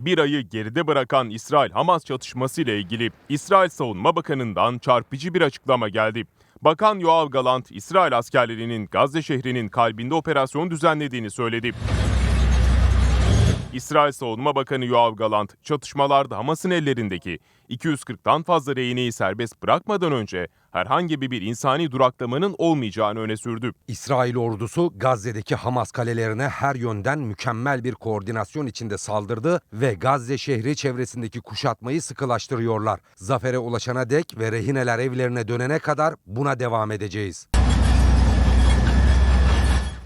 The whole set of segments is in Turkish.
Bir ayı geride bırakan İsrail-Hamas çatışması ile ilgili İsrail Savunma Bakanı'ndan çarpıcı bir açıklama geldi. Bakan Yoav Galant, İsrail askerlerinin Gazze şehrinin kalbinde operasyon düzenlediğini söyledi. İsrail Savunma Bakanı Yoav Galant, çatışmalarda Hamas'ın ellerindeki 240'tan fazla rehineyi serbest bırakmadan önce herhangi bir insani duraklamanın olmayacağını öne sürdü. İsrail ordusu Gazze'deki Hamas kalelerine her yönden mükemmel bir koordinasyon içinde saldırdı ve Gazze şehri çevresindeki kuşatmayı sıkılaştırıyorlar. Zafere ulaşana dek ve rehineler evlerine dönene kadar buna devam edeceğiz.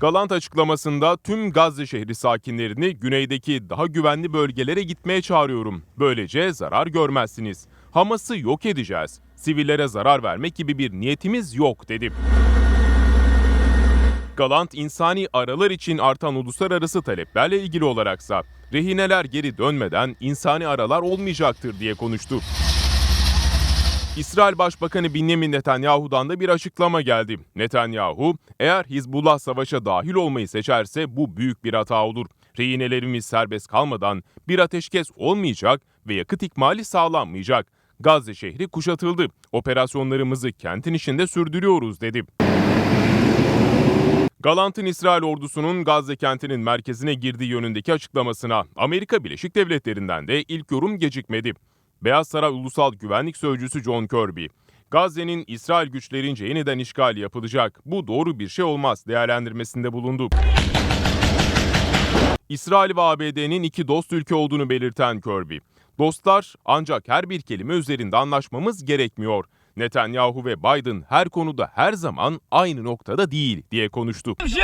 Galant açıklamasında tüm Gazze şehri sakinlerini güneydeki daha güvenli bölgelere gitmeye çağırıyorum. Böylece zarar görmezsiniz. Hamas'ı yok edeceğiz. Sivillere zarar vermek gibi bir niyetimiz yok dedi. Galant insani aralar için artan uluslararası taleplerle ilgili olaraksa rehineler geri dönmeden insani aralar olmayacaktır diye konuştu. İsrail Başbakanı Benjamin Netanyahu'dan da bir açıklama geldi. Netanyahu, eğer Hizbullah savaşa dahil olmayı seçerse bu büyük bir hata olur. Rehinelerimiz serbest kalmadan bir ateşkes olmayacak ve yakıt ikmali sağlanmayacak. Gazze şehri kuşatıldı. Operasyonlarımızı kentin içinde sürdürüyoruz dedi. Galant'ın İsrail ordusunun Gazze kentinin merkezine girdiği yönündeki açıklamasına Amerika Birleşik Devletleri'nden de ilk yorum gecikmedi. Beyaz Saray Ulusal Güvenlik Sözcüsü John Kirby. Gazze'nin İsrail güçlerince yeniden işgali yapılacak. Bu doğru bir şey olmaz değerlendirmesinde bulundu. İsrail ve ABD'nin iki dost ülke olduğunu belirten Kirby. Dostlar ancak her bir kelime üzerinde anlaşmamız gerekmiyor. Netanyahu ve Biden her konuda her zaman aynı noktada değil diye konuştu. Şey,